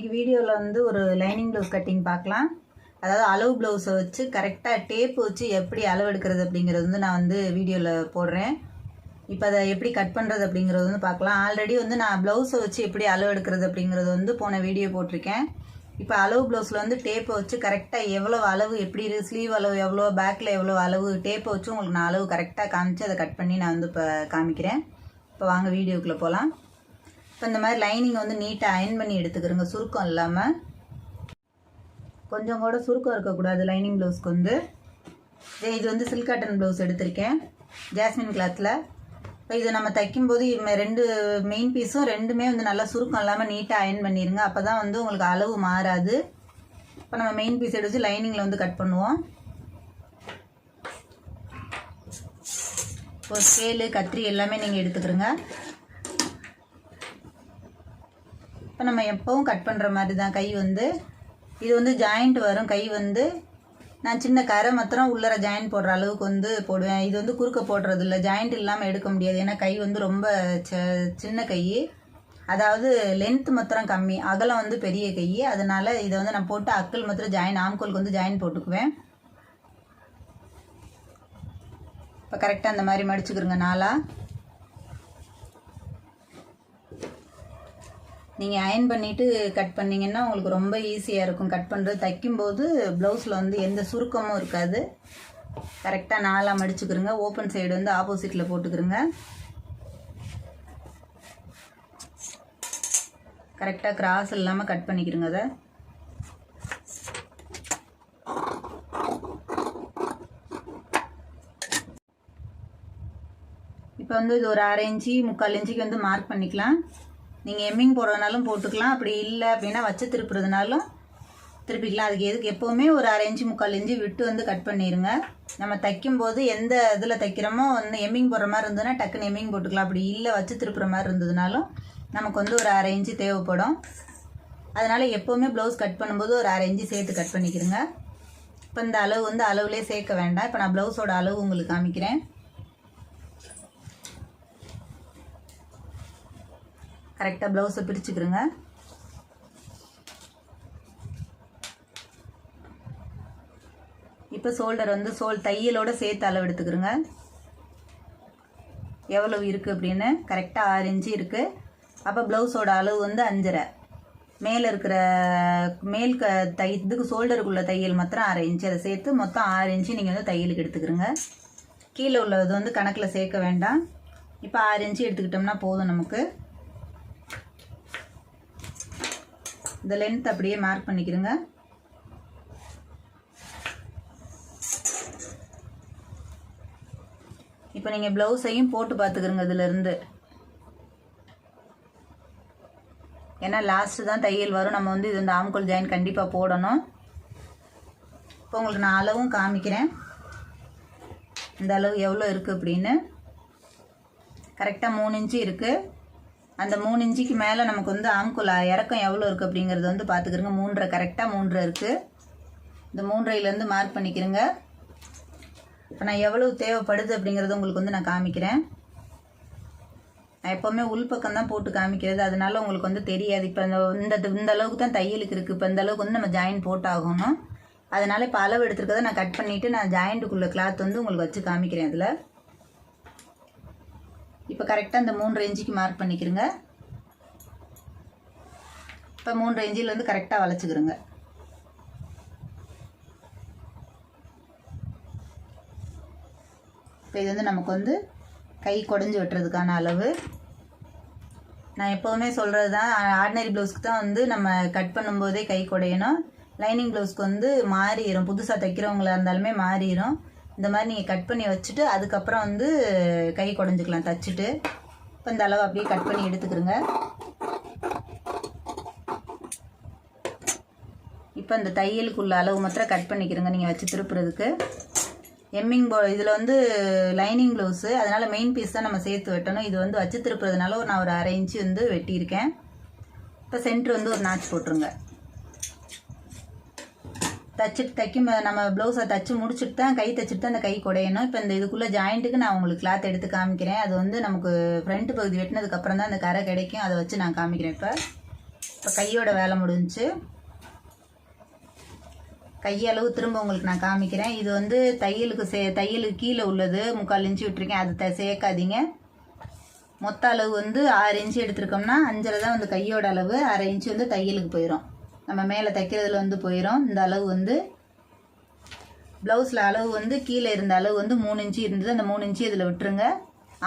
இன்றைக்கி வீடியோவில் வந்து ஒரு லைனிங் ப்ளவுஸ் கட்டிங் பார்க்கலாம். அதாவது அளவு ப்ளவுஸை வச்சு கரெக்டாக டேப் வச்சு எப்படி அளவு எடுக்கிறது அப்படிங்கிறது வந்து நான் வந்து வீடியோவில் போடுறேன். இப்போ அதை எப்படி கட் பண்ணுறது அப்படிங்கிறது வந்து பார்க்கலாம். ஆல்ரெடி வந்து நான் ப்ளவுஸை வச்சு எப்படி அளவு எடுக்கிறது அப்படிங்கிறது வந்து போன வீடியோ போட்டிருக்கேன். இப்போ அளவு ப்ளவுஸில் வந்து டேப்பை வச்சு கரெக்டாக எவ்வளோ அளவு எப்படி இருக்குது ஸ்லீவ் அளவு எவ்வளோ பேக்கில் எவ்வளோ அளவு டேப்பை வச்சு உங்களுக்கு நான் அளவு கரெக்டாக காமிச்சு அதை கட் பண்ணி நான் வந்து இப்போ காமிக்கிறேன். இப்போ வாங்க வீடியோக்குள்ளே போகலாம் இப்போ இந்த மாதிரி லைனிங் வந்து நீட்டாக அயன் பண்ணி எடுத்துக்கிறோங்க. சுருக்கம் இல்லாமல் கொஞ்சம் கூட சுருக்கம் இருக்கக்கூடாது லைனிங் ப்ளவுஸ்க்கு வந்து. இதே இது வந்து சில்க் காட்டன் ப்ளவுஸ் எடுத்திருக்கேன். ஜாஸ்மின் கிளாத்தில் இப்போ இது நம்ம தைக்கும்போது இம்ம ரெண்டு மெயின் பீஸும் ரெண்டுமே வந்து நல்லா சுருக்கம் இல்லாமல் நீட்டாக அயன் பண்ணிடுங்க அப்போ தான் வந்து உங்களுக்கு அளவு மாறாது. இப்போ நம்ம மெயின் பீஸ் எடுத்து லைனிங்கில் வந்து கட் பண்ணுவோம். இப்போ ஸ்கேலு கத்திரி எல்லாமே நீங்கள் எடுத்துக்கிறோங்க. இப்போ நம்ம எப்பவும் கட் பண்ணுற மாதிரி தான் கை வந்து இது வந்து ஜாயிண்ட் வரும். கை வந்து நான் சின்ன கரை மாத்திரம் உள்ளர ஜாயிண்ட் போடுற அளவுக்கு வந்து போடுவேன். இது வந்து குறுக்க போடுறது இல்லை. ஜாயிண்ட் இல்லாமல் எடுக்க முடியாது. ஏன்னா கை வந்து ரொம்ப ச- சின்ன கை. அதாவது லென்த் மாத்திரம் கம்மி. அகலம் வந்து பெரிய கை. அதனால் இதை வந்து நான் போட்டு அக்கல் மாத்திரம் ஜாயின் ஆம்கோலுக்கு வந்து ஜாயின் போட்டுக்குவேன். இப்போ கரெக்டாக அந்த மாதிரி மடிச்சுக்கிறோங்க நாளாக நீங்கள் அயன் பண்ணிவிட்டு கட் பண்ணீங்கன்னா உங்களுக்கு ரொம்ப ஈஸியாக இருக்கும். கட் பண்ணுறது தைக்கும்போது ப்ளவுஸில் வந்து எந்த சுருக்கமும் இருக்காது. கரெக்டாக நாலாக மடிச்சுக்கிறோங்க ஓப்பன் சைடு வந்து ஆப்போசிட்டில் போட்டுக்கிறோங்க கரெக்டாக கிராஸ் இல்லாமல் கட் பண்ணிக்கிறோங்க அதை. இப்போ வந்து இது ஒரு அரை இன்ச்சு முக்கால் இன்ச்சுக்கு வந்து மார்க் பண்ணிக்கலாம். நீங்கள் எம்மிங் போடுறதுனாலும் போட்டுக்கலாம். அப்படி இல்லை அப்படின்னா வச்சு திருப்புறதுனாலும் திருப்பிக்கலாம். அதுக்கு எதுக்கு? எப்போவுமே ஒரு அரை இன்ச்சு முக்கால் இன்ச்சு விட்டு வந்து கட் பண்ணிடுங்க நம்ம தைக்கும்போது எந்த இதில் தைக்கிறோமோ வந்து எம்மிங் போடுற மாதிரி இருந்ததுன்னா டக்குன்னு எம்மிங் போட்டுக்கலாம். அப்படி இல்லை வச்சு திருப்புற மாதிரி இருந்ததுனாலும் நமக்கு வந்து ஒரு அரை இன்ச்சு தேவைப்படும். அதனால் எப்போவுமே ப்ளவுஸ் கட் பண்ணும்போது ஒரு அரை இன்ச்சு சேர்த்து கட் பண்ணிக்கிறேங்க இப்போ இந்த அளவு வந்து அளவுலேயே சேர்க்க வேண்டாம். இப்போ நான் ப்ளவுஸோட அளவு உங்களுக்கு காமிக்கிறேன். கரெக்டாக ப்ளவுஸை பிரிச்சுக்கிறோங்க இப்போ ஷோல்டர் வந்து சோல் தையலோட சேர்த்து அளவு எடுத்துக்கிறோங்க எவ்வளவு இருக்குது அப்படின்னு கரெக்டாக ஆறு இன்ச்சு இருக்குது அப்போ ப்ளவுஸோட அளவு வந்து அஞ்சரை. மேலே இருக்கிற மேல் க தை இதுக்கு ஷோல்டருக்குள்ள தையல் மாத்திரம் அரை இன்ச்சு. அதை சேர்த்து மொத்தம் ஆறு இன்ச்சு நீங்கள் வந்து தையலுக்கு எடுத்துக்கிறோங்க கீழே உள்ளது வந்து கணக்கில் சேர்க்க வேண்டாம். இப்போ ஆறு இன்ச்சு எடுத்துக்கிட்டோம்னா போதும் நமக்கு. இந்த லென்த் அப்படியே மார்க் பண்ணிக்கிறோங்க இப்போ நீங்கள் ப்ளவுஸையும் போட்டு பார்த்துக்கிறோங்க இதுலேருந்து. ஏன்னா லாஸ்ட்டு தான் தையல் வரும். நம்ம வந்து இது இந்த ஆம்கோல் ஜாயின் கண்டிப்பாக போடணும். இப்போ உங்களுக்கு நான் அளவும் காமிக்கிறேன். இந்த அளவு எவ்வளோ இருக்குது அப்படின்னு. கரெக்டாக மூணு இன்ச்சு இருக்குது அந்த மூணு இன்ச்சுக்கு மேலே நமக்கு வந்து ஆம்குல் இறக்கம் எவ்வளோ இருக்குது அப்படிங்கிறது வந்து பார்த்துக்கிறோங்க மூன்றரை கரெக்டாக மூன்றரை இருக்குது இந்த மூன்றையிலேருந்து மார்க் பண்ணிக்கிறேங்க. இப்போ நான் எவ்வளவு தேவைப்படுது அப்படிங்கிறத உங்களுக்கு வந்து நான் காமிக்கிறேன். நான் எப்போவுமே உள்பக்கம் தான் போட்டு காமிக்கிறது. அதனால உங்களுக்கு வந்து தெரியாது. இப்போ இந்த இந்த இந்த அளவுக்கு தான் தையலுக்கு இருக்குது இப்போ இந்த அளவுக்கு வந்து நம்ம ஜாயின் போட்டாகணும். அதனால் இப்போ அளவு எடுத்துருக்கதை நான் கட் பண்ணிவிட்டு நான் ஜாயிண்ட்டுக்குள்ளே கிளாத் வந்து உங்களுக்கு வச்சு காமிக்கிறேன் அதில். இப்போ கரெக்டாக இந்த மூன்று இன்ச்சுக்கு மார்க் பண்ணிக்கிறங்க. இப்போ மூன்று இன்ச்சில் வந்து கரெக்டாக வளைச்சிக்கிறோங்க. இப்போ இது வந்து நமக்கு வந்து கை குடஞ்சி வெட்டுறதுக்கான அளவு. நான் எப்போவுமே சொல்கிறது தான் ஆர்டினரி ப்ளவுஸ்க்கு தான் வந்து நம்ம கட் பண்ணும்போதே கை குடையணும். லைனிங் ப்ளவுஸ்க்கு வந்து மாறிடும் புதுசாக தைக்கிறவங்களா இருந்தாலுமே மாறிடும் இந்த மாதிரி நீங்கள் கட் பண்ணி வச்சுட்டு அதுக்கப்புறம் வந்து கை குடஞ்சிக்கலாம். தச்சுட்டு இப்போ இந்த அளவு அப்படியே கட் பண்ணி எடுத்துக்கிறோங்க. இப்போ இந்த தையலுக்குள்ள அளவு மாத்திரம் கட் பண்ணிக்கிறோங்க. நீங்கள் வச்சு திருப்புறதுக்கு. எம்மிங் போ இதில் வந்து லைனிங் ப்ளவுஸு அதனால் மெயின் பீஸ் தான் நம்ம சேர்த்து வெட்டணும். இது வந்து வச்சு திருப்புறதுனால ஒரு நான் ஒரு அரை இன்ச்சு வந்து வெட்டியிருக்கேன். இப்போ சென்ட்ரு வந்து ஒரு நாச் போட்டுருங்க. தச்சுட்டு தைக்கும் நம்ம ப்ளவுஸை தச்சு முடிச்சுட்டு தான் கை தச்சுட்டு தான் அந்த கை குடையணும். இப்போ இந்த இதுக்குள்ளே ஜாயிண்ட்டுக்கு நான் உங்களுக்கு கிளாத் எடுத்து காமிக்கிறேன். அது வந்து நமக்கு ஃப்ரண்ட் பகுதி வெட்டினதுக்கப்புறம் தான் அந்த கரை கிடைக்கும். அதை வச்சு நான் காமிக்கிறேன் இப்போ. இப்போ கையோட வேலை முடிஞ்சு. கையளவு திரும்ப உங்களுக்கு நான் காமிக்கிறேன். இது வந்து தையலுக்கு சே தையலுக்கு கீழே உள்ளது. முக்கால் இன்ச்சு விட்டுருக்கேன். அது த சேர்க்காதீங்க. மொத்த அளவு வந்து ஆறு இன்ச்சு எடுத்திருக்கோம்னா அஞ்சரை தான் வந்து கையோட அளவு. அரை இன்ச்சு வந்து தையலுக்கு போயிடும் நம்ம மேலே தைக்கிறதுல வந்து போயிடும் இந்த அளவு வந்து ப்ளவுஸில் அளவு வந்து கீழே இருந்த அளவு வந்து மூணு இன்ச்சு இருந்தது. அந்த மூணு இன்ச்சு இதில் விட்டுருங்க.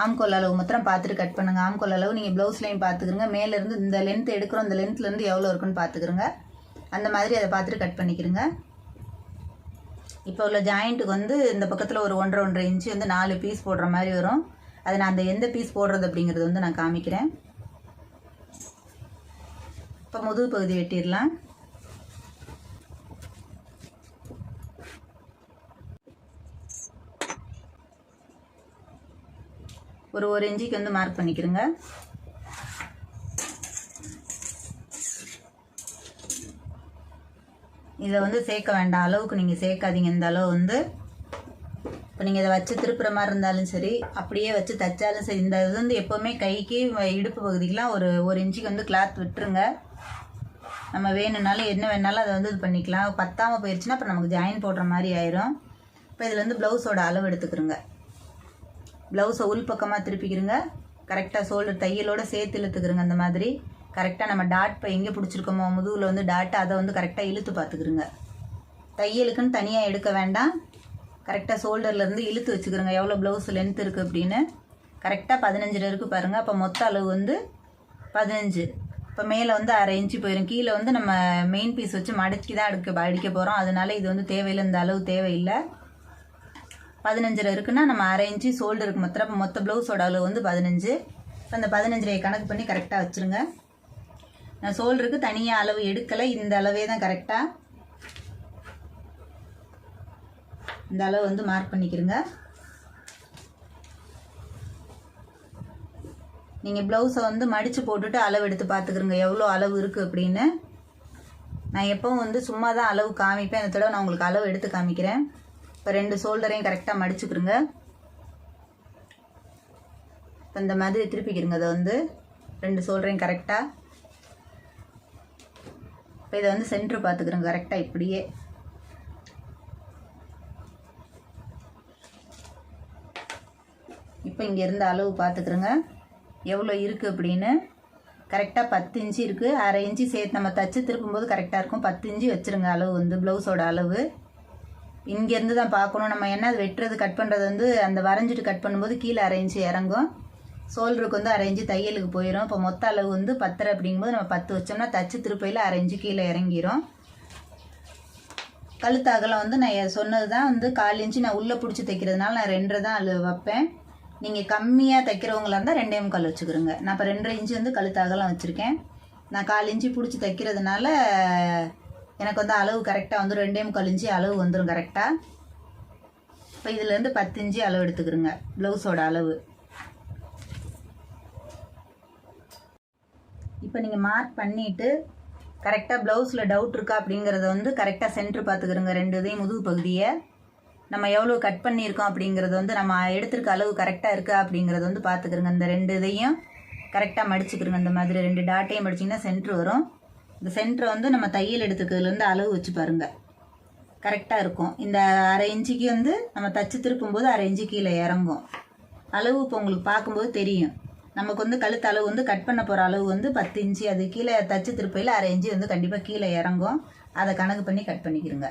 ஆம்கோல் அளவு மாத்திரம் பார்த்துட்டு கட் பண்ணுங்க. ஆம்கோல் அளவு நீங்கள் ப்ளவுஸ்லையும் பார்த்துக்கிறங்க மேலேருந்து இந்த லென்த் எடுக்கிறோம். இந்த லென்த்லேருந்து எவ்வளோ இருக்குன்னு பார்த்துக்கிறங்க அந்த மாதிரி அதை பார்த்துட்டு கட் பண்ணிக்கிறங்க இப்போ உள்ள ஜாயிண்ட்டுக்கு வந்து இந்த பக்கத்தில் ஒரு ஒன்றரை ஒன்றரை இன்ச்சு வந்து நாலு பீஸ் போடுற மாதிரி வரும். அதை நான் அந்த எந்த பீஸ் போடுறது அப்படிங்கிறது வந்து நான் காமிக்கிறேன். இப்போ முதுகு பகுதி வெட்டிடலாம். ஒரு ஒரு இன்ச்சுக்கு வந்து மார்க் பண்ணிக்கிறேங்க. இதை வந்து சேர்க்க வேண்டாம். அளவுக்கு நீங்கள் சேர்க்காதீங்க. இந்த அளவு வந்து இப்போ நீங்கள் இதை வச்சு திருப்புற மாதிரி இருந்தாலும் சரி அப்படியே வச்சு தைச்சாலும் சரி இந்த இது வந்து எப்போவுமே கைக்கு இடுப்பு பகுதிக்கெலாம் ஒரு ஒரு இன்ச்சுக்கு வந்து கிளாத் விட்டுருங்க. நம்ம வேணும்னாலும் என்ன வேணாலும் அதை வந்து இது பண்ணிக்கலாம். பத்தாமல் போயிடுச்சுன்னா அப்புறம் நமக்கு ஜாயின் போடுற மாதிரி ஆயிரும். இப்போ இதில் வந்து ப்ளவுஸோட அளவு எடுத்துக்கிறோங்க. ப்ளவுஸை உள் பக்கமாக திருப்பிக்கிறங்க கரெக்டாக ஷோல்டர் தையலோட சேர்த்து இழுத்துக்கிறங்க அந்த மாதிரி. கரெக்டாக நம்ம டாட் இப்போ எங்கே பிடிச்சிருக்கோமோ முதுகில் வந்து டாட் அதை வந்து கரெக்டாக இழுத்து பார்த்துக்கிறங்க தையலுக்குன்னு தனியாக எடுக்க வேண்டாம். கரெக்டாக ஷோல்டர்லேருந்து இழுத்து வச்சுக்கிறோங்க எவ்வளோ ப்ளவுஸ் லென்த் இருக்குது அப்படின்னு. கரெக்டாக பதினஞ்சில் இருக்குது பாருங்கள் அப்போ மொத்த அளவு வந்து பதினஞ்சு. இப்போ மேலே வந்து அரை இன்ச்சு போயிடும் கீழே வந்து நம்ம மெயின் பீஸ் வச்சு மடக்கி தான் அடுக்க அடிக்க போகிறோம் அதனால இது வந்து தேவையில்லை. இந்த அளவு தேவையில்லை. பதினஞ்சில் இருக்குன்னா நம்ம அரை இன்ச்சு ஷோல்டருக்கு மொத்த மொத்த ப்ளவுஸோட அளவு வந்து பதினஞ்சு. இப்போ அந்த பதினஞ்சரை கணக்கு பண்ணி கரெக்டாக வச்சுருங்க. நான் ஷோல்டருக்கு தனியாக அளவு எடுக்கலை இந்த அளவே தான் கரெக்டாக இந்த அளவு வந்து மார்க் பண்ணிக்கிறங்க நீங்கள் ப்ளவுஸை வந்து மடித்து போட்டுட்டு அளவு எடுத்து பார்த்துக்குறங்க எவ்வளோ அளவு இருக்குது அப்படின்னு. நான் எப்பவும் வந்து சும்மா தான் அளவு காமிப்பேன். இந்த தடவை நான் உங்களுக்கு அளவு எடுத்து காமிக்கிறேன். இப்போ ரெண்டு ஷோல்டரையும் கரெக்டாக மடிச்சுக்கிறங்க இப்போ இந்த மாதிரி திருப்பிக்கிறங்க அதை வந்து ரெண்டு ஷோல்டரையும் கரெக்டாக இப்போ இதை வந்து சென்ட்ரு பார்த்துக்கிறோங்க கரெக்டாக இப்படியே. இப்போ இங்கே இருந்த அளவு பார்த்துக்கிறோங்க எவ்வளோ இருக்குது அப்படின்னு. கரெக்டாக பத்து இன்ச்சு இருக்குது அரை இன்ச்சு சேர்த்து நம்ம தச்சு திருப்பும்போது கரெக்டாக இருக்கும். பத்து இன்ச்சு வச்சுருங்க அளவு வந்து ப்ளவுஸோட அளவு. இங்கேருந்து தான் பார்க்கணும். நம்ம என்ன வெட்டுறது கட் பண்ணுறது வந்து அந்த வரைஞ்சிட்டு கட் பண்ணும்போது கீழே அரை இறங்கும். சோல்டருக்கு வந்து அரை தையலுக்கு போயிடும் இப்போ மொத்த அளவு வந்து பத்தரை அப்படிங்கும்போது நம்ம பத்து வச்சோம்னா தச்சு திருப்பையில் அரை கீழே இறங்கிரும். கழுத்து அகலம் வந்து நான் சொன்னது தான் வந்து கால் இன்ச்சு நான் உள்ளே பிடிச்சி தைக்கிறதுனால நான் ரெண்டரை தான் அளவு வைப்பேன். நீங்கள் கம்மியாக தைக்கிறவங்களா இருந்தால் ரெண்டே முக்கால் வச்சுக்கிறோங்க நான் இப்போ ரெண்டரை இன்ச்சு வந்து கழுத்து அகலம் வச்சுருக்கேன். நான் கால் இன்ச்சு பிடிச்சி தைக்கிறதுனால எனக்கு வந்து அளவு கரெக்டாக வந்து ரெண்டே முக்கால் அளவு வந்துடும் கரெக்டாக இப்போ இதுலேருந்து பத்து இஞ்சி அளவு எடுத்துக்கிறோங்க ப்ளவுஸோட அளவு. இப்போ நீங்கள் மார்க் பண்ணிவிட்டு கரெக்டாக ப்ளவுஸில் டவுட் இருக்கா அப்படிங்கிறத வந்து கரெக்டாக சென்ட்ரு பார்த்துக்கிறோங்க ரெண்டு இதையும் முதுகு பகுதியை. நம்ம எவ்வளோ கட் பண்ணியிருக்கோம் அப்படிங்கிறது வந்து நம்ம எடுத்திருக்க அளவு கரெக்டாக இருக்கா அப்படிங்கிறது வந்து பார்த்துக்கிறோங்க இந்த ரெண்டு இதையும் கரெக்டாக மடிச்சுக்கிறோங்க இந்த மாதிரி ரெண்டு டாட்டையும் மடிச்சிங்கன்னா சென்ட்ரு வரும். இந்த சென்டரை வந்து நம்ம தையல் எடுத்துக்கிறதுலேருந்து அளவு வச்சு பாருங்கள் கரெக்டாக இருக்கும். இந்த அரை இன்ச்சுக்கு வந்து நம்ம தச்சு திருப்பும்போது அரை இன்ச்சு கீழே இறங்கும். அளவு இப்போ உங்களுக்கு பார்க்கும்போது தெரியும். நமக்கு வந்து கழுத்து அளவு வந்து கட் பண்ண போகிற அளவு வந்து பத்து இன்ச்சு. அது கீழே தச்சு திருப்பையில் அரை இன்ச்சு வந்து கண்டிப்பாக கீழே இறங்கும். அதை கணக்கு பண்ணி கட் பண்ணிக்கிறோங்க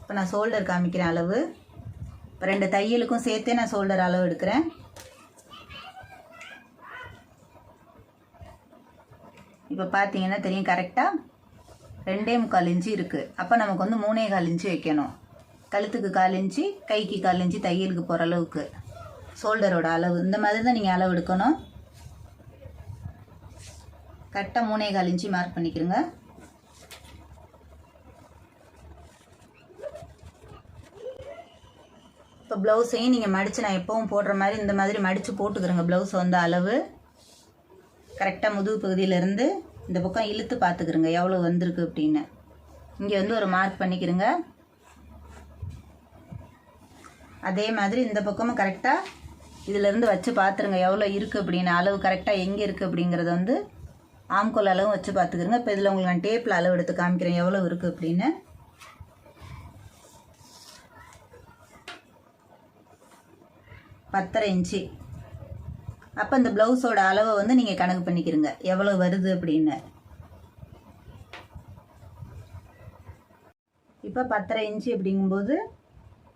இப்போ நான் ஷோல்டர் காமிக்கிறேன் அளவு. இப்போ ரெண்டு தையலுக்கும் சேர்த்தே நான் ஷோல்டர் அளவு எடுக்கிறேன். இப்போ பார்த்தீங்கன்னா தெரியும் கரெக்டாக ரெண்டே முக்கால் இன்ச்சு இருக்குது அப்போ நமக்கு வந்து மூணே கால் இன்ச்சு வைக்கணும். கழுத்துக்கு கால் இன்ச்சு கைக்கு கால் இன்ச்சு தையலுக்கு போகிற அளவுக்கு. ஷோல்டரோட அளவு. இந்த மாதிரி தான் நீங்கள் அளவு எடுக்கணும். கரெக்டாக மூணே கால் இன்ச்சு மார்க் பண்ணிக்கிறோங்க. இப்போ ப்ளவுஸையும் நீங்கள் மடித்து நான் எப்பவும் போடுற மாதிரி இந்த மாதிரி மடித்து போட்டுக்கிறேங்க ப்ளவுஸ் வந்து அளவு. கரெக்டாக முதுகு பகுதியிலேருந்து இந்த பக்கம் இழுத்து பார்த்துக்கிறோங்க. எவ்வளோ வந்திருக்கு அப்படின்னு. இங்கே வந்து ஒரு மார்க் பண்ணிக்கிறோங்க. அதே மாதிரி இந்த பக்கமும் கரெக்டாக இதிலேருந்து வச்சு பார்த்துருங்க. எவ்வளோ இருக்குது அப்படின்னு. அளவு கரெக்டாக எங்கே இருக்குது அப்படிங்கிறத வந்து ஆம்கோல் அளவும் வச்சு பார்த்துக்கிறங்க. இப்போ இதில் உங்களுக்கு நான் டேப்பில் அளவு எடுத்து காமிக்கிறேன். எவ்வளோ இருக்குது அப்படின்னு. பத்தரை இன்ச்சு. அப்போ இந்த ப்ளவுஸோட அளவை வந்து நீங்கள் கணக்கு பண்ணிக்கிறங்க எவ்வளோ வருது அப்படின்னு. இப்போ பத்தரை இன்ச்சு அப்படிங்கும்போது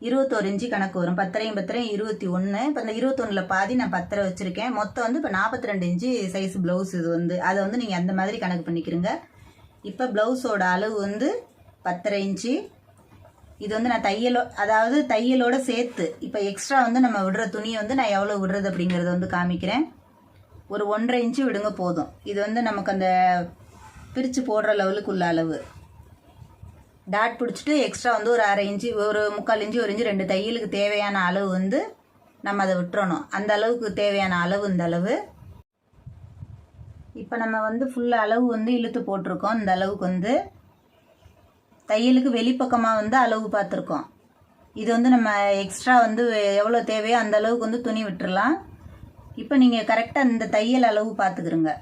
இருபத்தோரு இன்ச்சு கணக்கு வரும். பத்தரையும் பத்தரையும் இருபத்தி ஒன்று இப்போ இந்த இருபத்தொன்னில் பாதி நான் பத்தரை வச்சுருக்கேன். மொத்தம் வந்து இப்போ நாற்பத்தி ரெண்டு இன்ச்சு சைஸ் ப்ளவுஸ் இது வந்து. அதை வந்து நீங்கள் அந்த மாதிரி கணக்கு பண்ணிக்கிறீங்க இப்போ ப்ளவுஸோட அளவு வந்து பத்தரை இன்ச்சு இது வந்து நான் தையலோ அதாவது தையலோட சேர்த்து இப்போ எக்ஸ்ட்ரா வந்து நம்ம விடுற துணியை வந்து நான் எவ்வளோ விடுறது அப்படிங்கிறத வந்து காமிக்கிறேன். ஒரு ஒன்றரை இன்ச்சு விடுங்க போதும். இது வந்து நமக்கு அந்த பிரித்து போடுற லெவலுக்கு உள்ள அளவு. டாட் பிடிச்சிட்டு எக்ஸ்ட்ரா வந்து ஒரு அரை இன்ச்சு ஒரு முக்கால் இன்ச்சு ஒரு இன்ச்சு ரெண்டு தையலுக்கு தேவையான அளவு வந்து நம்ம அதை விட்டுறணும். அந்த அளவுக்கு தேவையான அளவு இந்த அளவு. இப்போ நம்ம வந்து ஃபுல் அளவு வந்து இழுத்து போட்டிருக்கோம். இந்த அளவுக்கு வந்து தையலுக்கு வெளிப்பக்கமாக வந்து அளவு பார்த்துருக்கோம். இது வந்து நம்ம எக்ஸ்ட்ரா வந்து எவ்வளோ தேவையோ அந்த அளவுக்கு வந்து துணி விட்டுறலாம். இப்போ நீங்கள் கரெக்டாக இந்த தையல் அளவு பார்த்துக்கிறோங்க.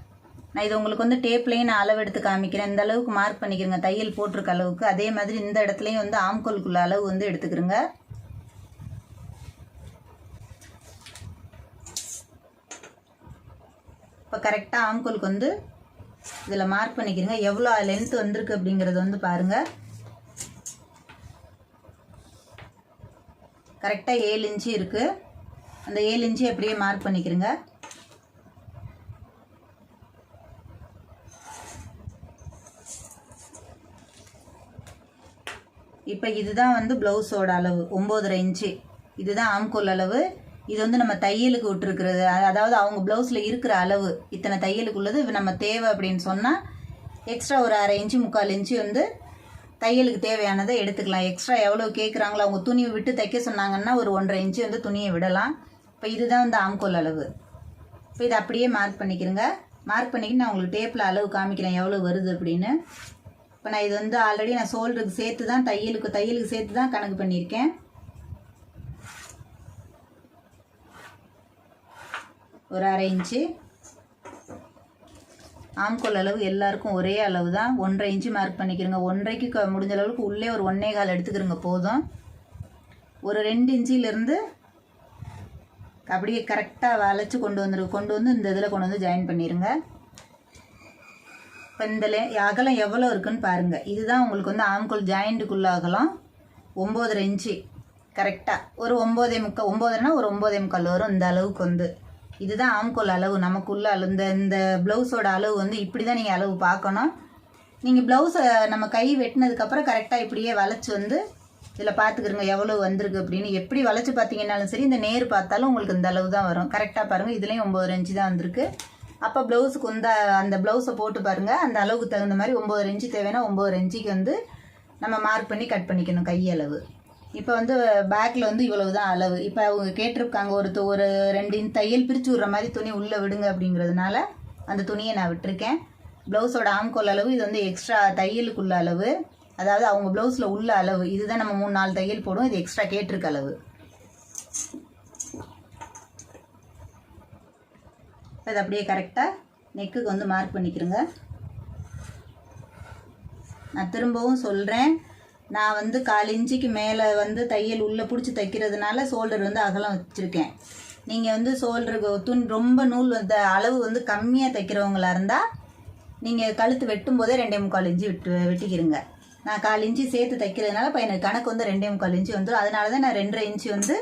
நான் இது உங்களுக்கு வந்து டேப்லேயும் நான் அளவு எடுத்து காமிக்கிறேன். இந்த அளவுக்கு மார்க் பண்ணிக்கிறேங்க. தையல் போட்டிருக்க அளவுக்கு. அதே மாதிரி இந்த இடத்துலையும் வந்து ஆம்கோலுக்குள்ள அளவு வந்து எடுத்துக்கிறோங்க. இப்போ கரெக்டாக ஆம்கோலுக்கு வந்து இதில் மார்க் பண்ணிக்கிறேங்க. எவ்வளோ லென்த் வந்திருக்கு அப்படிங்கிறது வந்து பாருங்கள் கரெக்டாக ஏழு இன்ச்சு இருக்குது அந்த ஏழு இன்ச்சு அப்படியே மார்க் பண்ணிக்கிறேங்க. இப்போ இதுதான் வந்து ப்ளவுஸோட அளவு ஒம்போதரை இன்ச்சு. இதுதான் ஆம்கோல் அளவு. இது வந்து நம்ம தையலுக்கு விட்டுருக்கிறது. அதாவது அவங்க ப்ளவுஸில் இருக்கிற அளவு. இத்தனை தையலுக்கு உள்ளது நம்ம தேவை அப்படின்னு சொன்னால் எக்ஸ்ட்ரா ஒரு அரை இன்ச்சு முக்கால் இன்ச்சு வந்து தையலுக்கு தேவையானதை எடுத்துக்கலாம். எக்ஸ்ட்ரா எவ்வளோ கேட்குறாங்களோ அவங்க துணி விட்டு தைக்க சொன்னாங்கன்னா ஒரு ஒன்றரை இன்ச்சு வந்து துணியை விடலாம். இப்போ இதுதான் வந்து ஆம்கோல் அளவு. இப்போ இதை அப்படியே மார்க் பண்ணிக்கிறேங்க. மார்க் பண்ணிக்கிட்டு நான் உங்களுக்கு டேப்பில் அளவு காமிக்கிறேன். எவ்வளோ வருது அப்படின்னு. இப்போ நான் இது வந்து ஆல்ரெடி நான் சோல்டருக்கு சேர்த்து தான் தையலுக்கு தையலுக்கு சேர்த்து தான் கணக்கு பண்ணியிருக்கேன். ஒரு அரை இன்ச்சு ஆம்கோல் அளவு எல்லாருக்கும் ஒரே அளவு தான் ஒன்றரை இன்ச்சு மார்க் பண்ணிக்கிறோங்க. ஒன்றைக்கு முடிஞ்ச அளவுக்கு உள்ளே ஒரு ஒன்றே கால் எடுத்துக்கிறோங்க போதும். ஒரு ரெண்டு இன்ச்சிலேருந்து அப்படியே கரெக்டாக வளைச்சி கொண்டு வந்துரு கொண்டு வந்து இந்த இதில் கொண்டு வந்து ஜாயின் பண்ணிடுங்க இப்போ இந்த அகலம் எவ்வளோ இருக்குன்னு பாருங்கள் இதுதான் உங்களுக்கு வந்து ஆம்கோல் ஜாயிண்ட்டுக்குள்ள அகலம் ஒம்போதரை இன்ச்சு கரெக்டாக ஒரு ஒம்போதே முக்கால் ஒம்போதரைனா ஒரு ஒம்போதே முக்கால் வரும் இந்த அளவுக்கு வந்து. இதுதான் ஆம்கோல் அளவு. நமக்குள்ள அளவு இந்த இந்த ப்ளவுஸோட அளவு வந்து இப்படி தான் நீங்கள் அளவு பார்க்கணும். நீங்கள் ப்ளவுஸை நம்ம கை வெட்டினதுக்கப்புறம் கரெக்டாக இப்படியே வளைச்சி வந்து இதில் பார்த்துக்கிறோங்க எவ்வளோ வந்திருக்கு அப்படின்னு. எப்படி வளைச்சி பார்த்தீங்கன்னாலும் சரி இந்த நேர் பார்த்தாலும் உங்களுக்கு இந்த அளவு தான் வரும். கரெக்டாக பாருங்கள் இதுலேயும் ஒம்பது இன்ச்சு தான் வந்திருக்கு. அப்போ ப்ளவுஸுக்கு வந்து அந்த ப்ளவுஸை போட்டு பாருங்கள் அந்த அளவுக்கு தகுந்த மாதிரி ஒம்பது இன்ச்சு தேவைன்னா ஒம்பது இன்ச்சுக்கு வந்து நம்ம மார்க் பண்ணி கட் பண்ணிக்கணும் கையளவு இப்போ வந்து பேக்கில் வந்து இவ்வளவு தான் அளவு. இப்போ அவங்க கேட்டிருக்காங்க ஒரு ஒரு ரெண்டு தையல் பிரித்து விட்ற மாதிரி துணி உள்ளே விடுங்க அப்படிங்கிறதுனால அந்த துணியை நான் விட்டிருக்கேன். ப்ளவுஸோட ஆம்கோல் அளவு இது வந்து எக்ஸ்ட்ரா தையலுக்குள்ள அளவு. அதாவது அவங்க ப்ளவுஸில் உள்ள அளவு. இதுதான் நம்ம மூணு நாலு தையல் போடும் இது எக்ஸ்ட்ரா கேட்டிருக்க அளவு. இது அப்படியே கரெக்டாக நெக்குக்கு வந்து மார்க் பண்ணிக்கிறோங்க நான் திரும்பவும் சொல்கிறேன் நான் வந்து கால் இன்ச்சுக்கு மேலே வந்து தையல் உள்ளே பிடிச்சி தைக்கிறதுனால ஷோல்டர் வந்து அகலம் வச்சுருக்கேன். நீங்கள் வந்து ஷோல்டருக்கு துணி ரொம்ப நூல் வந்து அளவு வந்து கம்மியாக தைக்கிறவங்களா இருந்தால் நீங்கள் கழுத்து வெட்டும் போதே ரெண்டே முக்கால் இன்ச்சு விட்டு வெட்டிக்கிருங்க. நான் கால் இன்ச்சு சேர்த்து தைக்கிறதுனால இப்போ எனக்கு கணக்கு வந்து ரெண்டே முக்கால் இன்ச்சு வந்துடும் அதனால தான் நான் ரெண்டரை இன்ச்சு வந்து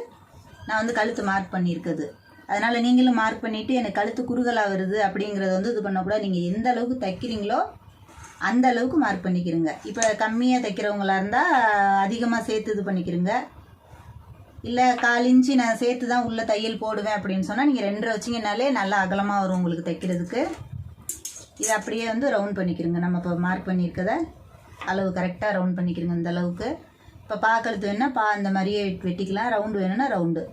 நான் வந்து கழுத்து மார்க் பண்ணியிருக்குது. அதனால் நீங்களும் மார்க் பண்ணிவிட்டு எனக்கு கழுத்து குறுகலாக வருது அப்படிங்கிறத வந்து இது பண்ணக்கூடாது. நீங்கள் எந்த அளவுக்கு தைக்கிறீங்களோ அந்த அளவுக்கு மார்க் பண்ணிக்கிறங்க இப்போ கம்மியாக தைக்கிறவங்களா இருந்தால் அதிகமாக சேர்த்து இது பண்ணிக்கிறங்க இல்லை கால் இன்ச்சு நான் சேர்த்து தான் உள்ளே தையல் போடுவேன் அப்படின்னு சொன்னால் நீங்கள் ரெண்டரை வச்சிங்கனாலே நல்லா அகலமாக வரும் உங்களுக்கு தைக்கிறதுக்கு. இதை அப்படியே வந்து ரவுண்ட் பண்ணிக்கிறங்க நம்ம இப்போ மார்க் பண்ணியிருக்கத அளவு கரெக்டாக ரவுண்ட் பண்ணிக்கிறங்க இந்த அளவுக்கு. இப்போ பார்க்கறது வேணால் பா இந்த மாதிரியே வெட்டிக்கலாம். ரவுண்டு வேணும்னா ரவுண்டு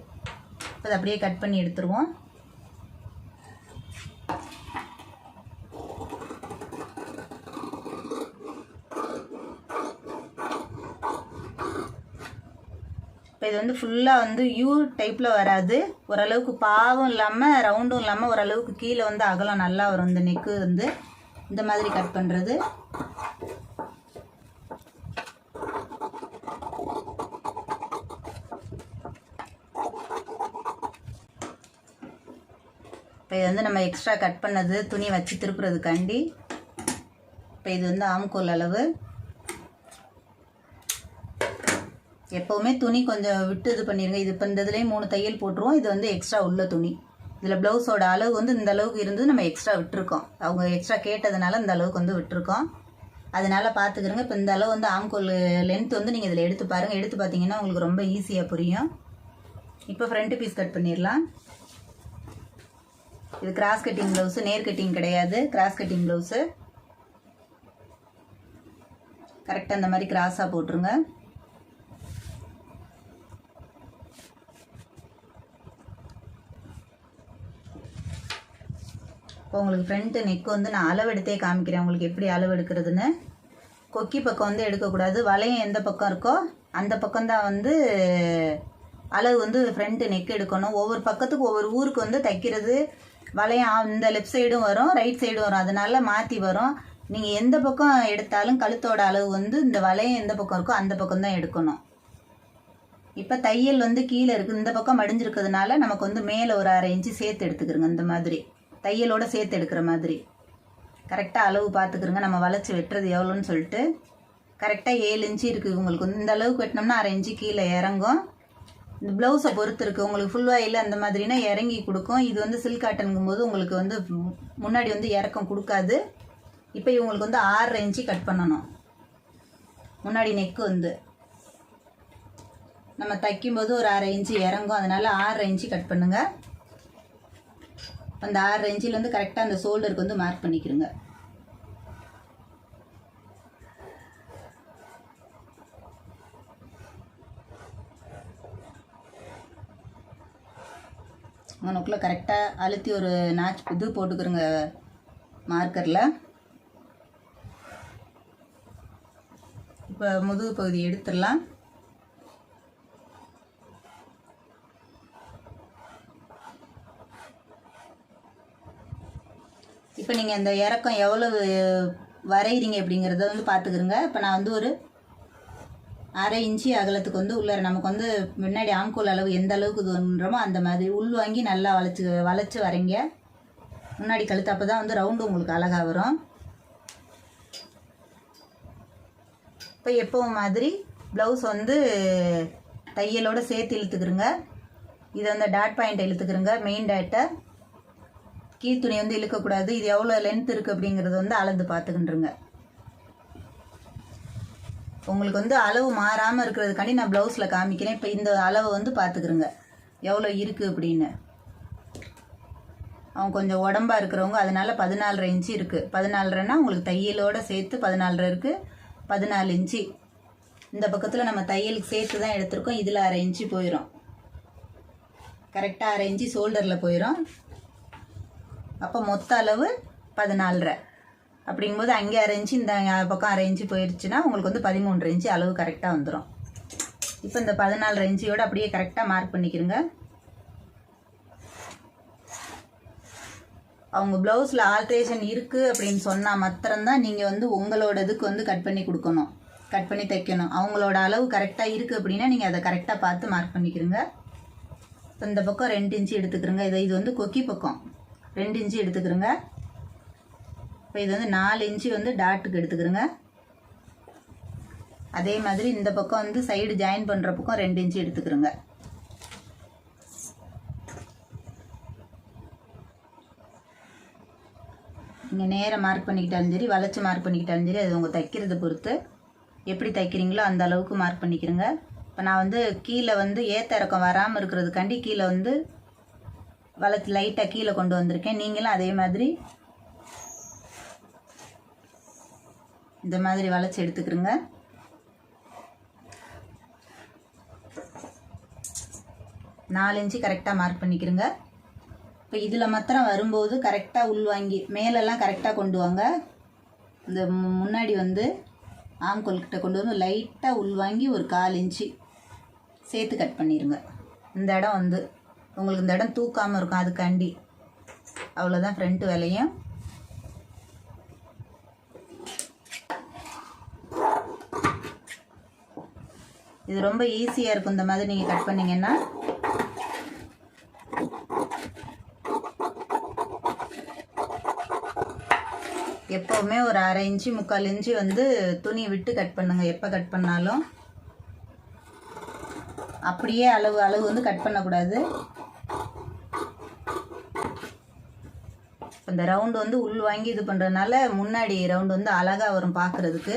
இப்போ அதை அப்படியே கட் பண்ணி எடுத்துருவோம். இப்போ இது வந்து ஃபுல்லாக வந்து யூ டைப்பில் வராது. ஓரளவுக்கு பாவும் இல்லாமல் ரவுண்டும் இல்லாமல் ஓரளவுக்கு கீழே வந்து அகலம் நல்லா வரும். இந்த நெக்கு வந்து இந்த மாதிரி கட் பண்ணுறது இப்போ இது வந்து நம்ம எக்ஸ்ட்ரா கட் பண்ணது துணி வச்சு திருப்புறதுக்காண்டி. இப்போ இது வந்து ஆம்கோல் அளவு. எப்போவுமே துணி கொஞ்சம் விட்டு இது பண்ணிடுங்க இது இப்போ இந்த இதுலேயும் மூணு தையல் போட்டுருவோம். இது வந்து எக்ஸ்ட்ரா உள்ள துணி. இதில் ப்ளவுஸோட அளவு வந்து இந்த அளவுக்கு இருந்து நம்ம எக்ஸ்ட்ரா விட்டுருக்கோம். அவங்க எக்ஸ்ட்ரா கேட்டதுனால இந்த அளவுக்கு வந்து விட்டுருக்கோம். அதனால பார்த்துக்கிறோங்க இப்போ இந்த அளவு வந்து ஆம்கோல் லென்த் வந்து நீங்கள் இதில் எடுத்து பாருங்கள் எடுத்து பார்த்தீங்கன்னா உங்களுக்கு ரொம்ப ஈஸியாக புரியும். இப்போ ஃப்ரண்ட் பீஸ் கட் பண்ணிடலாம் இது கிராஸ் கட்டிங் ப்ளவுஸு நேர் கட்டிங் கிடையாது. கிராஸ் கட்டிங் ப்ளவுஸு கரெக்டாக இந்த மாதிரி கிராஸாக போட்டுருங்க. இப்போ உங்களுக்கு ஃப்ரண்ட்டு நெக் வந்து நான் அளவு எடுத்தே காமிக்கிறேன். உங்களுக்கு எப்படி அளவு எடுக்கிறதுன்னு கொக்கி பக்கம் வந்து எடுக்கக்கூடாது. வளையம் எந்த பக்கம் இருக்கோ அந்த பக்கம்தான் வந்து அளவு வந்து ஃப்ரண்ட்டு நெக் எடுக்கணும். ஒவ்வொரு பக்கத்துக்கு ஒவ்வொரு ஊருக்கு வந்து தைக்கிறது. வளையம் இந்த லெஃப்ட் சைடும் வரும் ரைட் சைடும் வரும். அதனால மாற்றி வரும். நீங்கள் எந்த பக்கம் எடுத்தாலும் கழுத்தோட அளவு வந்து இந்த வளையம் எந்த பக்கம் இருக்கோ அந்த பக்கம் தான் எடுக்கணும். இப்போ தையல் வந்து கீழே இருக்குது இந்த பக்கம் மடிஞ்சிருக்கிறதுனால நமக்கு வந்து மேலே ஒரு அரை இன்ச்சு சேர்த்து எடுத்துக்கிறோங்க. இந்த மாதிரி. தையலோடு சேர்த்து எடுக்கிற மாதிரி. கரெக்டாக அளவு பார்த்துக்கிறோங்க நம்ம வளைச்சி வெட்டுறது எவ்வளோன்னு சொல்லிட்டு. கரெக்டாக ஏழு இன்ச்சு இருக்குது உங்களுக்கு இந்த அளவுக்கு வெட்டினோம்னா அரை இன்ச்சு கீழே இறங்கும். இந்த ப்ளவுஸை பொறுத்து இருக்குது உங்களுக்கு ஃபுல் வாயில் அந்த மாதிரினா இறங்கி கொடுக்கும். இது வந்து சில்க் காட்டனுங்கும் போது உங்களுக்கு வந்து முன்னாடி வந்து இறக்கம் கொடுக்காது. இப்போ இவங்களுக்கு வந்து ஆறரை இன்ச்சு கட் பண்ணணும். முன்னாடி நெக்கு வந்து. நம்ம தைக்கும்போது ஒரு அரை இன்ச்சு இறங்கும். அதனால் ஆறரை இன்ச்சு கட் பண்ணுங்கள் அந்த ஆறு இன்ச்சில் வந்து கரெக்டாக அந்த ஷோல்டருக்கு வந்து மார்க் பண்ணிக்கிறோங்க உனக்குள்ளே கரெக்டாக அழுத்தி ஒரு நாச் இது போட்டுக்கிறோங்க மார்க்கரில் இப்போ முதுகு பகுதி எடுத்துடலாம். இப்போ நீங்கள் அந்த இறக்கம் எவ்வளவு வரைகிறீங்க அப்படிங்கிறத வந்து பார்த்துக்கிறங்க இப்போ நான் வந்து ஒரு அரை இன்ச்சு அகலத்துக்கு வந்து உள்ளே நமக்கு வந்து முன்னாடி ஆம்கோல் அளவு எந்த அளவுக்கு தோன்றமோ அந்த மாதிரி உள் வாங்கி நல்லா வளைச்சி வளைச்சி வரைங்க. முன்னாடி கழுத்து அப்போ தான் வந்து ரவுண்டு உங்களுக்கு அழகாக வரும். இப்போ எப்போவும் மாதிரி ப்ளவுஸ் வந்து தையலோட சேர்த்து இழுத்துக்கிறோங்க. இதை வந்து டாட் பாயிண்ட் இழுத்துக்கிறோங்க மெயின் டாட்டை கீழ் துணி வந்து இழுக்கக்கூடாது. இது எவ்வளோ லென்த் இருக்குது அப்படிங்கிறது வந்து அளந்து பார்த்துக்கிட்டுருங்க உங்களுக்கு வந்து அளவு மாறாமல் இருக்கிறதுக்காண்டி நான் ப்ளவுஸில் காமிக்கிறேன். இப்போ இந்த அளவை வந்து பார்த்துக்கிறோங்க எவ்வளோ இருக்குது அப்படின்னு. அவங்க கொஞ்சம் உடம்பா இருக்கிறவங்க அதனால பதினாலரை இன்ச்சு இருக்குது பதினாலரைன்னா உங்களுக்கு தையலோடு சேர்த்து பதினாலரை இருக்குது பதினாலு இன்ச்சு இந்த பக்கத்தில் நம்ம தையலுக்கு சேர்த்து தான் எடுத்திருக்கோம். இதில் அரை இன்ச்சு போயிடும் கரெக்டாக அரை இன்ச்சு ஷோல்டரில் போயிடும் அப்போ மொத்த அளவு பதினாலரை. அப்படிங்கும்போது அங்கே அரை இன்ச்சு இந்த பக்கம் அரை இன்ச்சு போயிடுச்சுன்னா உங்களுக்கு வந்து பதிமூன்று இன்ச்சு அளவு கரெக்டாக வந்துடும் இப்போ இந்த பதினாலரை இன்ச்சியோட அப்படியே கரெக்டாக மார்க் பண்ணிக்கிறங்க அவங்க ப்ளவுஸில் ஆல்ட்ரேஷன் இருக்குது அப்படின்னு சொன்னால் மாத்திரம்தான் நீங்கள் வந்து உங்களோட இதுக்கு வந்து கட் பண்ணி கொடுக்கணும். கட் பண்ணி தைக்கணும். அவங்களோட அளவு கரெக்டாக இருக்குது அப்படின்னா நீங்கள் அதை கரெக்டாக பார்த்து மார்க் பண்ணிக்கிறங்க இப்போ இந்த பக்கம் ரெண்டு இன்ச்சு எடுத்துக்கிறங்க இதை இது வந்து கொக்கி பக்கம். ரெண்டு இன்ச்சு எடுத்துக்கிறோங்க. இப்போ இது வந்து நாலு இன்ச்சு வந்து டாட்டுக்கு எடுத்துக்கிறோங்க. அதே மாதிரி இந்த பக்கம் வந்து சைடு ஜாயின் பண்ணுற பக்கம் ரெண்டு இன்ச்சு எடுத்துக்கிறோங்க. நீங்கள் நேராக மார்க் பண்ணிக்கிட்டாலும் சரி வளைச்சி மார்க் பண்ணிக்கிட்டாலும் சரி அது உங்கள் தைக்கிறத பொறுத்து எப்படி தைக்கிறீங்களோ அந்த அளவுக்கு மார்க் பண்ணிக்கிறங்க. இப்போ நான் வந்து கீழே வந்து ஏத்த இறக்கம் வராமல் இருக்கிறதுக்காண்டி கீழே வந்து வளர்த்து லைட்டாக கீழே கொண்டு வந்திருக்கேன். நீங்களும் அதே மாதிரி இந்த மாதிரி வளைச்சி எடுத்துக்கிறோங்க. நாலு இன்ச்சு கரெக்டாக மார்க் பண்ணிக்கிறோங்க. இப்போ இதில் மாத்திரம் வரும்போது கரெக்டாக உள்வாங்கி மேலெல்லாம் கரெக்டாக கொண்டு வாங்க. இந்த முன்னாடி வந்து ஆம்கோல்கிட்ட கொண்டு வந்து லைட்டாக உள்வாங்கி ஒரு கால் இன்ச்சு சேர்த்து கட் பண்ணிடுங்க இந்த இடம் வந்து உங்களுக்கு இந்த இடம் தூக்காமல் இருக்கும் அதுக்காண்டி அவ்வளோதான் ஃப்ரண்ட்டு விலையும். இது ரொம்ப ஈஸியாக இருக்கும் இந்த மாதிரி நீங்கள் கட் பண்ணிங்கன்னா. எப்போவுமே ஒரு அரை இஞ்சி முக்கால் இன்ச்சு வந்து துணி விட்டு கட் பண்ணுங்கள் எப்போ கட் பண்ணாலும். அப்படியே அளவு அளவு வந்து கட் பண்ணக்கூடாது. இந்த ரவுண்டு வந்து உள் வாங்கி இது பண்ணுறதுனால முன்னாடி ரவுண்டு வந்து அழகாக வரும் பார்க்குறதுக்கு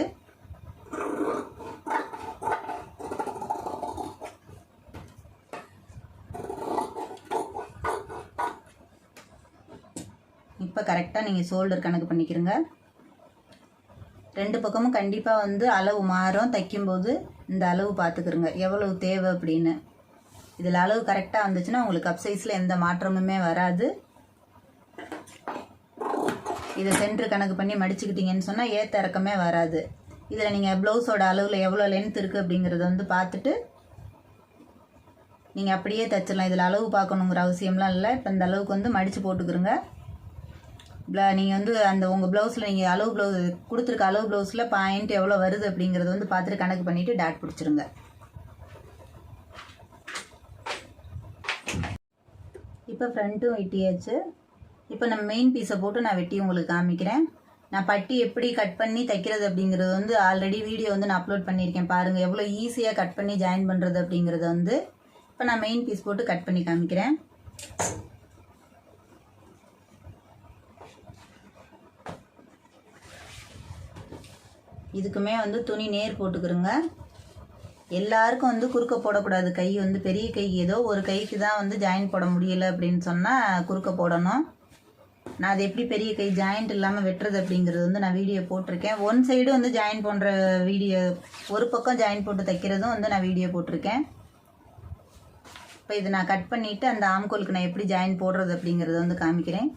இப்போ கரெக்டாக நீங்கள் ஷோல்டர் கணக்கு பண்ணிக்கிறங்க. ரெண்டு பக்கமும் கண்டிப்பாக வந்து அளவு மாறும். தைக்கும்போது இந்த அளவு பார்த்துக்கிறங்க எவ்வளவு தேவை அப்படின்னு. இதில் அளவு கரெக்டாக வந்துச்சுன்னா உங்களுக்கு கப் சைஸில் எந்த மாற்றமுமே வராது. இதை சென்ட்ரு கணக்கு பண்ணி மடிச்சுக்கிட்டீங்கன்னு சொன்னால் ஏற்ற இறக்கமே வராது. இதில் நீங்கள் ப்ளவுஸோட அளவில் எவ்வளோ லென்த் இருக்குது அப்படிங்கிறத வந்து பார்த்துட்டு நீங்கள் அப்படியே தைச்சிடலாம். இதில் அளவு பார்க்கணுங்கிற அவசியம்லாம் இல்லை. இப்போ இந்த அளவுக்கு வந்து மடித்து போட்டுக்கிறங்க நீங்கள் வந்து அந்த உங்கள் ப்ளவுஸில் நீங்கள் அளவு ப்ளவுஸ் கொடுத்துருக்க அளவு ப்ளவுஸில் பாயிண்ட் எவ்வளோ வருது அப்படிங்கிறத வந்து பார்த்துட்டு கணக்கு பண்ணிவிட்டு டாட் பிடிச்சிருங்க. இப்போ ஃப்ரண்ட்டும் இட்டியாச்சு. இப்போ நம்ம மெயின் பீஸை போட்டு நான் வெட்டி உங்களுக்கு காமிக்கிறேன். நான் பட்டி எப்படி கட் பண்ணி தைக்கிறது அப்படிங்கிறது வந்து ஆல்ரெடி வீடியோ வந்து நான் அப்லோட் பண்ணியிருக்கேன். பாருங்கள் எவ்வளோ ஈஸியாக கட் பண்ணி ஜாயின் பண்ணுறது அப்படிங்கிறத வந்து இப்போ நான் மெயின் பீஸ் போட்டு கட் பண்ணி காமிக்கிறேன். இதுக்குமே வந்து துணி நேர் போட்டுக்கிறோங்க. எல்லாருக்கும் வந்து குறுக்க போடக்கூடாது. கை வந்து பெரிய கை ஏதோ ஒரு கைக்கு தான் வந்து ஜாயின் போட முடியல அப்படின்னு சொன்னால் குறுக்க போடணும். நான் அது எப்படி பெரிய கை ஜாயிண்ட் இல்லாமல் வெட்டுறது அப்படிங்கிறது வந்து நான் வீடியோ போட்டிருக்கேன். ஒன் சைடு வந்து ஜாயின் பண்ணுற வீடியோ ஒரு பக்கம் ஜாயின் போட்டு தைக்கிறதும் வந்து நான் வீடியோ போட்டிருக்கேன். இப்போ இதை நான் கட் பண்ணிவிட்டு அந்த ஆம்கோலுக்கு நான் எப்படி ஜாயின் போடுறது அப்படிங்கிறத வந்து காமிக்கிறேன்.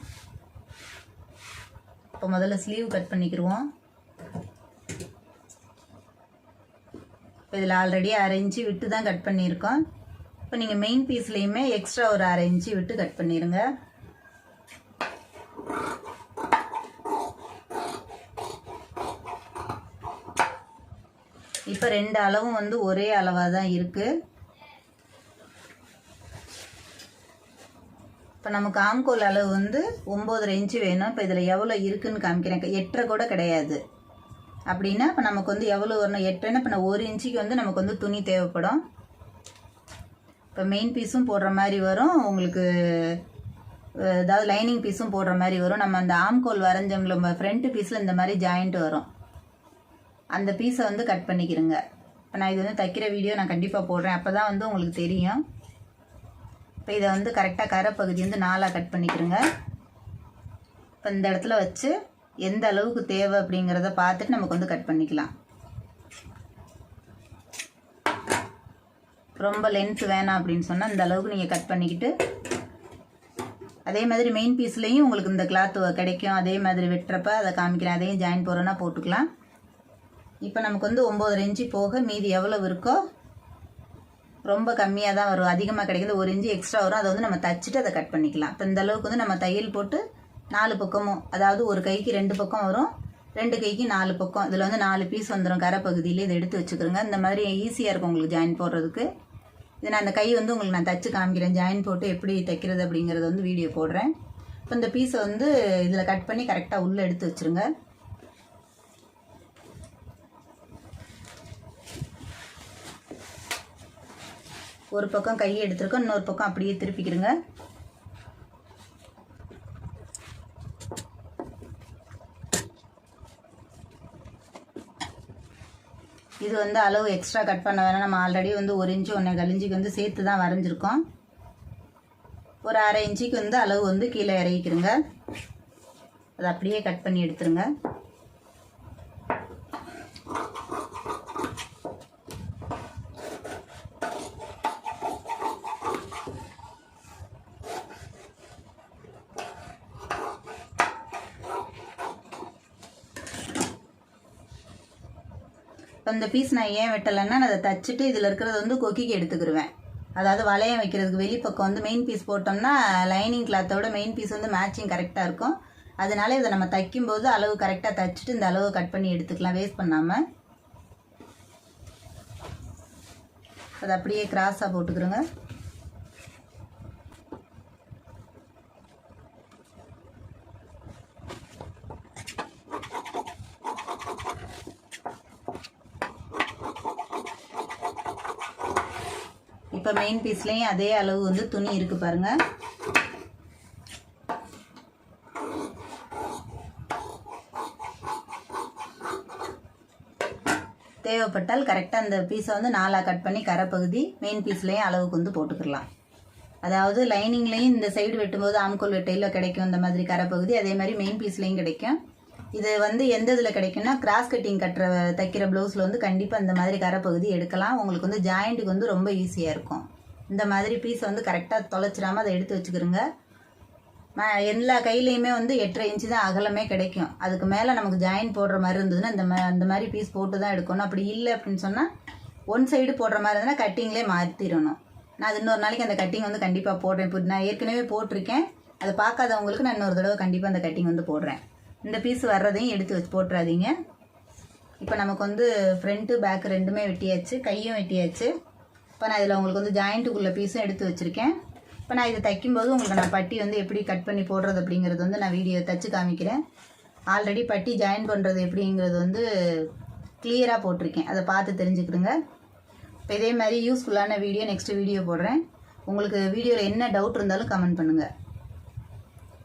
இப்போ முதல்ல ஸ்லீவ் கட் பண்ணிக்கிடுவோம் இப்போ இதில் ஆல்ரெடி அரை இன்ச்சு விட்டு தான் கட் பண்ணியிருக்கோம். இப்போ நீங்கள் மெயின் பீஸ்லேயுமே எக்ஸ்ட்ரா ஒரு அரை இன்ச்சு விட்டு கட் பண்ணிடுங்க இப்போ ரெண்டு அளவும் வந்து ஒரே அளவாக தான் இருக்குது இப்போ நமக்கு ஆம்கோல் அளவு வந்து ஒம்போதரை இன்ச்சு வேணும். இப்போ இதில் எவ்வளோ இருக்குதுன்னு காமிக்கிறேன். எட்டரை கூட கிடையாது. அப்படின்னா இப்போ நமக்கு வந்து எவ்வளோ வரணும்? எட்டுன்னா இப்போ நான் ஒரு இன்ச்சுக்கு வந்து நமக்கு வந்து துணி தேவைப்படும். இப்போ மெயின் பீஸும் போடுற மாதிரி வரும். உங்களுக்கு அதாவது லைனிங் பீஸும் போடுற மாதிரி வரும். நம்ம அந்த ஆம்கோல் வரைஞ்சவங்கள ஃப்ரண்ட் பீஸில் இந்த மாதிரி ஜாயிண்ட் வரும். அந்த பீஸை வந்து கட் பண்ணிக்கிறேங்க இப்போ நான் இது வந்து தைக்கிற வீடியோ நான் கண்டிப்பாக போடுறேன். அப்போ தான் வந்து உங்களுக்கு தெரியும். இப்போ இதை வந்து கரெக்டாக கரை பகுதி வந்து நாலாக கட் பண்ணிக்கிறேங்க இப்போ இந்த இடத்துல வச்சு எந்த அளவுக்கு தேவை அப்படிங்கிறத பார்த்துட்டு நமக்கு வந்து கட் பண்ணிக்கலாம். ரொம்ப லென்த் வேணாம் அப்படின்னு சொன்னால் இந்த அளவுக்கு நீங்கள் கட் பண்ணிக்கிட்டு அதே மாதிரி மெயின் பீஸ்லேயும் உங்களுக்கு இந்த கிளாத் கிடைக்கும். அதே மாதிரி வெட்டுறப்ப அதை காமிக்கிறேன். அதையும் ஜாயின் போகிறோன்னா போட்டுக்கலாம். இப்போ நமக்கு வந்து ஒம்பது இன்ச்சு போக மீதி எவ்வளவு இருக்கோ ரொம்ப கம்மியாக தான் வரும். அதிகமாக கிடைக்கிறது ஒரு இன்ச்சு எக்ஸ்ட்ரா வரும். அதை வந்து நம்ம தச்சுட்டு அதை கட் பண்ணிக்கலாம். இப்போ இந்த அளவுக்கு வந்து நம்ம தையல் போட்டு நாலு பக்கமும் அதாவது ஒரு கைக்கு ரெண்டு பக்கம் வரும். ரெண்டு கைக்கு நாலு பக்கம். இதில் வந்து நாலு பீஸ் வந்துடும் கரை பகுதியில் இதை எடுத்து வச்சுக்கிறோங்க. இந்த மாதிரி ஈஸியாக இருக்கும் உங்களுக்கு ஜாயின் போடுறதுக்கு. இது நான் அந்த கை வந்து உங்களுக்கு நான் தச்சு காமிக்கிறேன். ஜாயின் போட்டு எப்படி தைக்கிறது அப்படிங்கிறத வந்து வீடியோ போடுறேன். இப்போ இந்த பீஸை வந்து இதில் கட் பண்ணி கரெக்டாக உள்ளே எடுத்து வச்சுருங்க. ஒரு பக்கம் கையை எடுத்துருக்கோம் இன்னொரு பக்கம் அப்படியே திருப்பிக்கிறங்க இது வந்து அளவு எக்ஸ்ட்ரா கட் பண்ண வேணாம். நம்ம ஆல்ரெடி வந்து ஒரு இன்ச்சு ஒன்றே கழிஞ்சிக்கு வந்து சேர்த்து தான் வரைஞ்சிருக்கோம். ஒரு அரை இன்ச்சுக்கு வந்து அளவு வந்து கீழே இறக்கிக்கிறோங்க அதை அப்படியே கட் பண்ணி எடுத்துருங்க. இப்போ இந்த பீஸ் நான் ஏன் வெட்டலைன்னா நான் அதை தச்சுட்டு இதில் இருக்கிறது வந்து கொக்கிக்கு எடுத்துக்கிடுவேன் அதாவது வளையம் வைக்கிறதுக்கு வெளிப்பக்கம் வந்து மெயின் பீஸ் போட்டோம்னா லைனிங் கிளாத்தோட மெயின் பீஸ் வந்து மேட்சிங் கரெக்டாக இருக்கும். அதனால இதை நம்ம தைக்கும்போது அளவு கரெக்டாக தைச்சிட்டு இந்த அளவு கட் பண்ணி எடுத்துக்கலாம் வேஸ்ட் பண்ணாமல் அதை அப்படியே கிராஸாக போட்டுக்கிறோங்க இப்போ மெயின் பீஸ்லேயும் அதே அளவு வந்து துணி இருக்குது பாருங்கள் தேவைப்பட்டால் கரெக்டாக அந்த பீஸை வந்து நாலாக கட் பண்ணி கரைப்பகுதி மெயின் பீஸ்லேயும் அளவுக்கு வந்து போட்டுக்கலாம். அதாவது லைனிங்லேயும் இந்த சைடு வெட்டும்போது ஆம்கோல் வெட்டையில் கிடைக்கும் இந்த மாதிரி கரைப்பகுதி அதே மாதிரி மெயின் பீஸ்லேயும் கிடைக்கும். இது வந்து எந்த இதில் கிடைக்கும்னா கிராஸ் கட்டிங் கட்டுற தைக்கிற ப்ளவுஸில் வந்து கண்டிப்பாக இந்த மாதிரி கரைப்பகுதி எடுக்கலாம். உங்களுக்கு வந்து ஜாயிண்ட்டுக்கு வந்து ரொம்ப ஈஸியாக இருக்கும். இந்த மாதிரி பீஸை வந்து கரெக்டாக தொலைச்சிடாமல் அதை எடுத்து வச்சுக்கிறோங்க எல்லா கையிலையுமே வந்து எட்டரை இன்ச்சு தான் அகலமே கிடைக்கும். அதுக்கு மேலே நமக்கு ஜாயின் போடுற மாதிரி இருந்ததுன்னா இந்த மா அந்த மாதிரி பீஸ் போட்டு தான் எடுக்கணும். அப்படி இல்லை அப்படின்னு சொன்னால் ஒன் சைடு போடுற மாதிரி இருந்ததுன்னா கட்டிங்லேயே மாற்றிடணும் நான் அது இன்னொரு நாளைக்கு அந்த கட்டிங் வந்து கண்டிப்பாக போடுறேன். இப்போ நான் ஏற்கனவே போட்டிருக்கேன். அதை பார்க்காதவங்களுக்கு நான் இன்னொரு தடவை கண்டிப்பாக அந்த கட்டிங் வந்து போடுறேன். இந்த பீஸ் வர்றதையும் எடுத்து வச்சு போட்டுறாதீங்க. இப்போ நமக்கு வந்து ஃப்ரண்ட்டு பேக் ரெண்டுமே வெட்டியாச்சு கையும் வெட்டியாச்சு. இப்போ நான் இதில் உங்களுக்கு வந்து ஜாயிண்ட்டுக்குள்ள பீஸும் எடுத்து வச்சுருக்கேன். இப்போ நான் இதை தைக்கும்போது உங்களுக்கு நான் பட்டி வந்து எப்படி கட் பண்ணி போடுறது அப்படிங்கிறது வந்து நான் வீடியோ தச்சு காமிக்கிறேன். ஆல்ரெடி பட்டி ஜாயின் பண்ணுறது எப்படிங்கிறது வந்து கிளியராக போட்டிருக்கேன். அதை பார்த்து தெரிஞ்சுக்கிடுங்க. இப்போ இதே மாதிரி யூஸ்ஃபுல்லான வீடியோ நெக்ஸ்ட் வீடியோ போடுறேன். உங்களுக்கு வீடியோவில் என்ன டவுட் இருந்தாலும் கமெண்ட் பண்ணுங்கள்